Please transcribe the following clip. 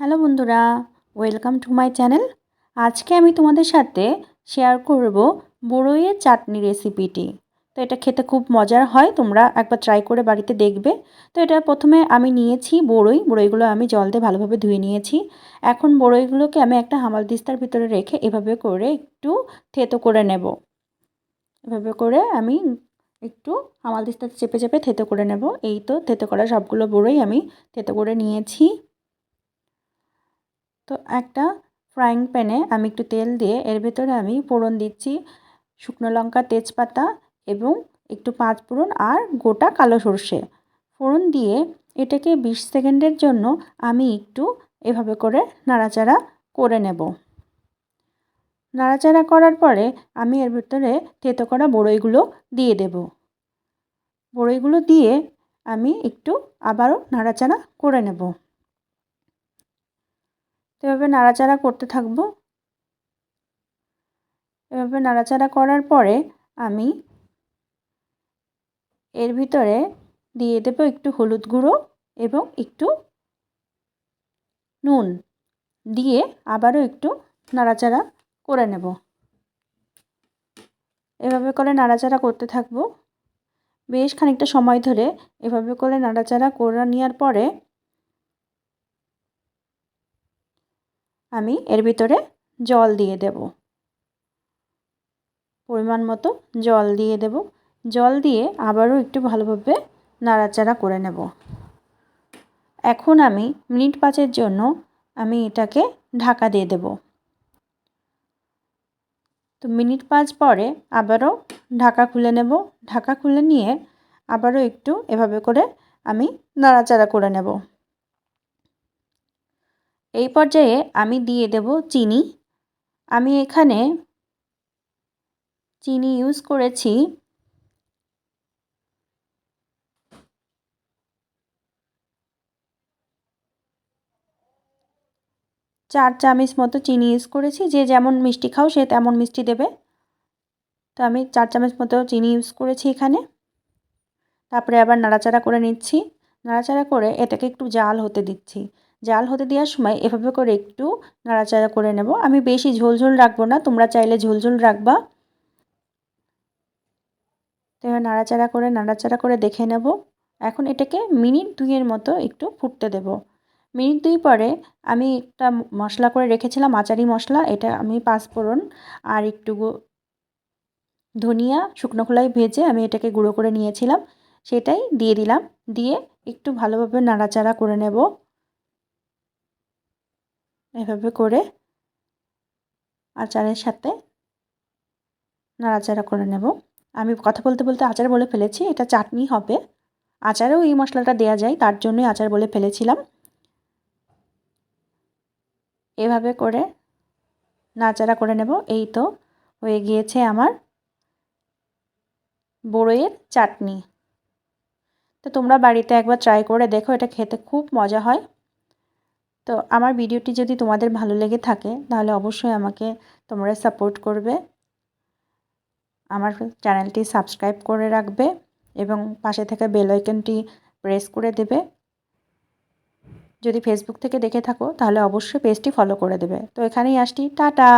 Hello বন্ধুরা, welcome to my channel. আজকে আমি তোমাদের সাথে শেয়ার করব বড়ইয়ের চাটনি রেসিপিটি। তো এটা খেতে খুব মজার হয়, তোমরা একবার ট্রাই করে বাড়িতে দেখবে। তো এটা প্রথমে আমি নিয়েছি বড়ই, বড়ইগুলো আমি জল দিয়ে ভালোভাবে ধুয়ে নিয়েছি। এখন বড়ইগুলোকে আমি একটা হামাল দিস্তার ভিতরে রেখে এভাবে করে একটু থেতো করে নেব। এভাবে করে আমি একটু হামাল দিস্তাতে চেপে চেপে থেতো করে নেব। এই তো, থেতো করা সবগুলো বড়ই আমি থেতো করে নিয়েছি। তো একটা ফ্রাইং প্যানে আমি একটু তেল দিয়ে এর ভেতরে আমি ফোড়ন দিচ্ছি, শুকনো লঙ্কা, তেজপাতা এবং একটু পাঁচ ফোড়ন আর গোটা কালো সর্ষে। ফোড়ন দিয়ে এটাকে বিশ সেকেন্ডের জন্য আমি একটু এভাবে করে নাড়াচাড়া করে নেব। নাড়াচাড়া করার পরে আমি এর ভেতরে থেতো করা বড়ইগুলো দিয়ে দেব। বড়ইগুলো দিয়ে আমি একটু আবারও নাড়াচাড়া করে নেব। তো এভাবে নাড়াচাড়া করতে থাকব। এভাবে নাড়াচাড়া করার পরে আমি এর ভিতরে দিয়ে দেবো একটু হলুদ গুঁড়ো এবং একটু নুন। দিয়ে আবারও একটু নাড়াচাড়া করে নেব। এভাবে করে নাড়াচাড়া করতে থাকব। বেশ খানিকটা সময় ধরে এভাবে করে নাড়াচাড়া করে নেওয়ার পরে আমি এর ভিতরে জল দিয়ে দেব। পরিমাণ মতো জল দিয়ে দেব। জল দিয়ে আবারও একটু ভালোভাবে নাড়াচাড়া করে নেব। এখন আমি মিনিট পাঁচের জন্য আমি এটাকে ঢাকা দিয়ে দেব। তো মিনিট পাঁচ পরে আবারও ঢাকা খুলে নেব। ঢাকা খুলে নিয়ে আবারও একটু এভাবে করে আমি নাড়াচাড়া করে নেব। এই পর্যায়ে আমি দিয়ে দেব চিনি। আমি এখানে চিনি ইউজ করেছি। চার চামচ মতো চিনি ইউজ করেছি। যে যেমন মিষ্টি খাও, সে তেমন মিষ্টি দেবে। তো আমি চার চামচ মতো চিনি ইউজ করেছি এখানে। তারপরে আবার নাড়াচাড়া করে নিচ্ছি। নাড়াচাড়া করে এটাকে একটু জাল হতে দিচ্ছি। জাল হতে দেওয়ার সময় এভাবে করে একটু নাড়াচাড়া করে নেব। আমি বেশি ঝোল ঝোল রাখব না, তোমরা চাইলে ঝোল ঝোল রাখবা। তো এবার নাড়াচাড়া করে নাড়াচাড়া করে দেখে নেব। এখন এটাকে মিনিট দুইয়ের মতো একটু ফুটতে দেব। মিনিট দুই পরে আমি একটা মশলা করে রেখেছিলাম, আচারি মশলা, এটা আমি পাঁচফোড়ন আর একটু ধনিয়া, শুকনো খোলায় ভেজে আমি এটাকে গুঁড়ো করে নিয়েছিলাম, সেটাই দিয়ে দিলাম। দিয়ে একটু ভালোভাবে নাড়াচাড়া করে নেব। এভাবে করে আচারের সাথে নাড়াচাড়া করে নেব। আমি কথা বলতে বলতে আচার বলে ফেলেছি, এটা চাটনি হবে। আচারেও এই মশলাটা দেওয়া যায়, তার জন্যই আচার বলে ফেলেছিলাম। এভাবে করে নাচাড়া করে নেব। এই তো হয়ে গিয়েছে আমার বড়ইয়ের চাটনি। তো তোমরা বাড়িতে একবার ট্রাই করে দেখো, এটা খেতে খুব মজা হয়। তো আমার ভিডিওটি যদি তোমাদের ভালো লেগে থাকে, তাহলে অবশ্যই আমাকে তোমরা সাপোর্ট করবে। আমার চ্যানেলটি সাবস্ক্রাইব করে রাখবে এবং পাশে থেকে বেল আইকনটি প্রেস করে দেবে। যদি ফেসবুক থেকে দেখে থাকো, তাহলে অবশ্যই পেজটি ফলো করে দেবে। তো এখানেই আসছি। টাটা!